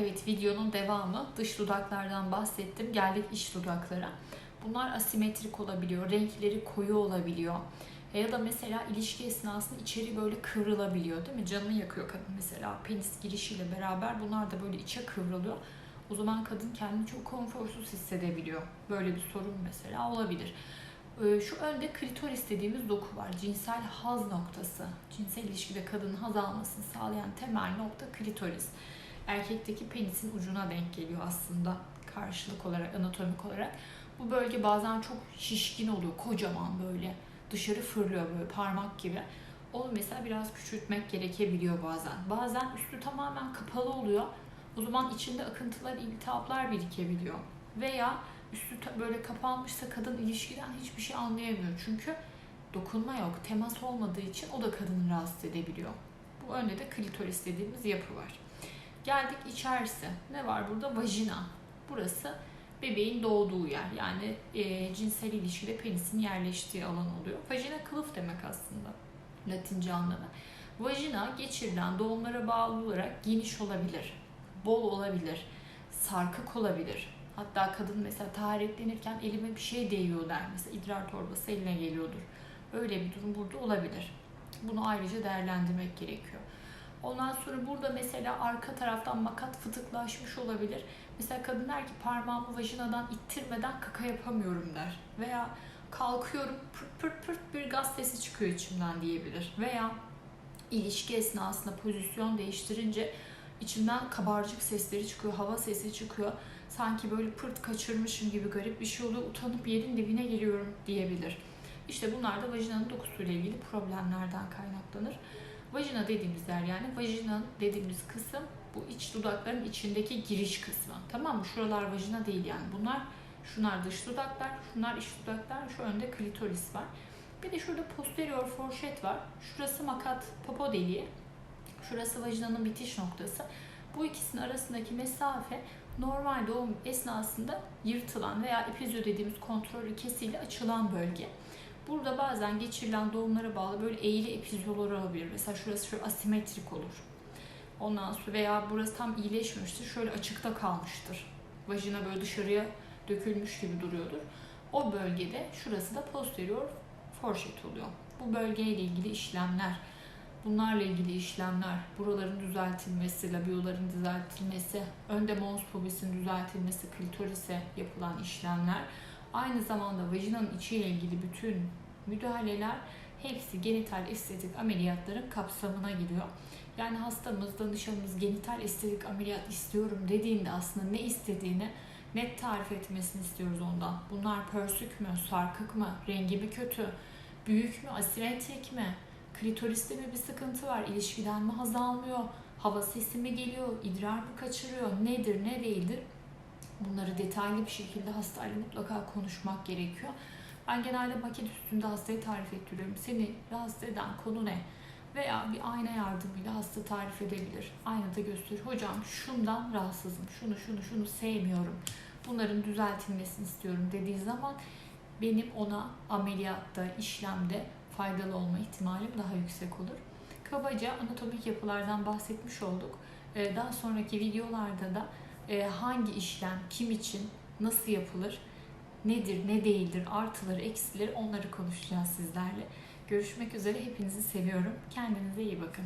Evet videonun devamı dış dudaklardan bahsettim. Geldik iç dudaklara. Bunlar asimetrik olabiliyor. Renkleri koyu olabiliyor. Ya da mesela ilişki esnasında içeri böyle kıvrılabiliyor değil mi? Canını yakıyor kadın mesela. Penis girişiyle beraber bunlar da böyle içe kıvrılıyor. O zaman kadın kendini çok konforsuz hissedebiliyor. Böyle bir sorun mesela olabilir. Ee, Şu önde klitoris dediğimiz doku var. Cinsel haz noktası. Cinsel ilişkide kadının haz almasını sağlayan temel nokta klitoris. Erkekteki penisin ucuna denk geliyor aslında karşılık olarak, anatomik olarak. Bu bölge bazen çok şişkin oluyor, kocaman böyle. Dışarı fırlıyor böyle parmak gibi. Onu mesela biraz küçültmek gerekebiliyor bazen. Bazen üstü tamamen kapalı oluyor. O zaman içinde akıntılar, iltihaplar birikebiliyor. Veya üstü böyle kapanmışsa kadın ilişkiden hiçbir şey anlayamıyor. Çünkü dokunma yok, temas olmadığı için o da kadını rahatsız edebiliyor. Bu önde de klitoris dediğimiz yapı var. Geldik içerisi. Ne var burada? Vajina. Burası bebeğin doğduğu yer. Yani e, cinsel ilişkide penisin yerleştiği alan oluyor. Vajina kılıf demek aslında. Latince anlamı. Vajina geçirilen doğumlara bağlı olarak geniş olabilir, bol olabilir, sarkık olabilir. Hatta kadın mesela taharetlenirken elime bir şey değiyor der. Mesela idrar torbası eline geliyordur. Öyle bir durum burada olabilir. Bunu ayrıca değerlendirmek gerekiyor. Ondan sonra burada mesela arka taraftan makat fıtıklaşmış olabilir. Mesela kadın der ki parmağımı vajinadan ittirmeden kaka yapamıyorum der. Veya kalkıyorum pırt pırt pırt bir gaz sesi çıkıyor içimden diyebilir. Veya ilişki esnasında pozisyon değiştirince içimden kabarcık sesleri çıkıyor, hava sesi çıkıyor. Sanki böyle pırt kaçırmışım gibi garip bir şey oluyor. Utanıp yerin dibine geliyorum diyebilir. İşte bunlar da vajinanın dokusuyla ilgili problemlerden kaynaklanır. Vajina dediğimiz yer yani vajina dediğimiz kısım bu iç dudakların içindeki giriş kısmı. Tamam mı? Şuralar vajina değil yani. Bunlar şunlar dış dudaklar, şunlar iç dudaklar, şu önde klitoris var. Bir de şurada posterior forşet var. Şurası makat popo deliği. Şurası vajinanın bitiş noktası. Bu ikisinin arasındaki mesafe normal doğum esnasında yırtılan veya epizyo dediğimiz kontrol ilkesiyle açılan bölge. Burada bazen geçirilen doğumlara bağlı böyle eğili epizyolar olabilir. Mesela şurası şöyle asimetrik olur. Ondan sonra veya burası tam iyileşmemiştir. Şöyle açıkta kalmıştır. Vajina böyle dışarıya dökülmüş gibi duruyordur. O bölgede şurası da posterior forşet oluyor. Bu bölgeyle ilgili işlemler, bunlarla ilgili işlemler, buraların düzeltilmesi, labiyoların düzeltilmesi, önde mons pubisinin düzeltilmesi, klitorise yapılan işlemler, aynı zamanda vajinanın içiyle ilgili bütün müdahaleler hepsi genital estetik ameliyatların kapsamına giriyor. Yani hastamız, danışanımız genital estetik ameliyat istiyorum dediğinde aslında ne istediğini net tarif etmesini istiyoruz ondan. Bunlar pörsük mü, sarkık mı, rengi mi kötü, büyük mü, asimetrik mi, klitoriste mi bir sıkıntı var, ilişkiden mi haz almıyor, hava sesi mi geliyor, idrar mı kaçırıyor, nedir ne değildir. Bunları detaylı bir şekilde hastayla mutlaka konuşmak gerekiyor. Ben genelde maket üstünde hastayı tarif ettiriyorum. Seni rahatsız eden konu ne? Veya bir ayna yardımıyla hasta tarif edebilir. Aynada gösterir. Hocam şundan rahatsızım. Şunu şunu şunu sevmiyorum. Bunların düzeltilmesini istiyorum dediği zaman benim ona ameliyatta, işlemde faydalı olma ihtimalim daha yüksek olur. Kabaca anatomik yapılardan bahsetmiş olduk. Ee, Daha sonraki videolarda da e, hangi işlem, kim için, nasıl yapılır, nedir, ne değildir, artıları, eksileri onları konuşacağız sizlerle. Görüşmek üzere. Hepinizi seviyorum. Kendinize iyi bakın.